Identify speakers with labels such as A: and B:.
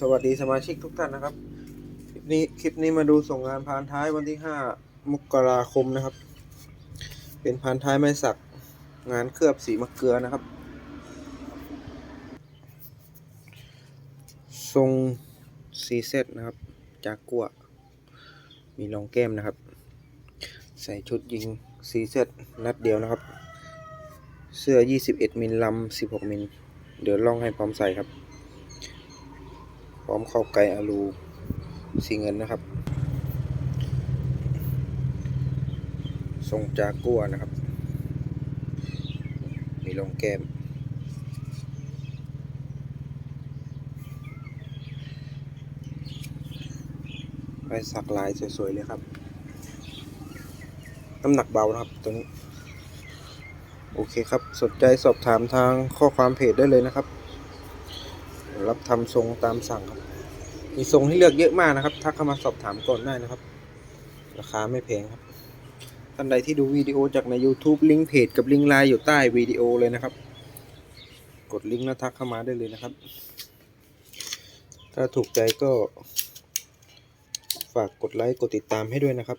A: สวัสดีสมาชิกทุกท่านนะครับ คลิปนี้คลิปนี้มาดูส่งงานพานท้ายวันที่ 5 มกราคมนะครับ เป็นพานท้ายไม้สักงานเคลือบสีมะเกลือนะครับ ทรงซีเซตนะครับ จากกัวมีรองแก้มนะครับ ใส่ชุดยิงซีเซตนัดเดียวนะครับ เสื้อ 21 มิลลำ16 มิล เดี๋ยวลองให้พร้อมใส่ครับ ร้อมเข้าไก่อาลูสีเงินนะครับทรงจากกัวนะครับ มีรองแก้ม ไปสักลายสวยๆเลยครับ น้ำหนักเบานะครับตัวนี้ โอเคครับ สนใจสอบถามทางข้อความเพจได้เลยนะครับ รับทำทรงตามสั่งครับ มีทรงให้เลือกเยอะมากนะครับทักเข้ามาสอบถามก่อนได้นะครับ ราคาไม่แพงครับท่านใดที่ดูวิดีโอจากใน YouTube ลิงก์เพจกับลิงก์ไลน์อยู่ใต้วิดีโอเลยนะครับ กดลิงก์แล้วทักเข้ามาได้เลยนะครับ ถ้าถูกใจก็ฝากกดไลค์กดติดตามให้ด้วยนะครับ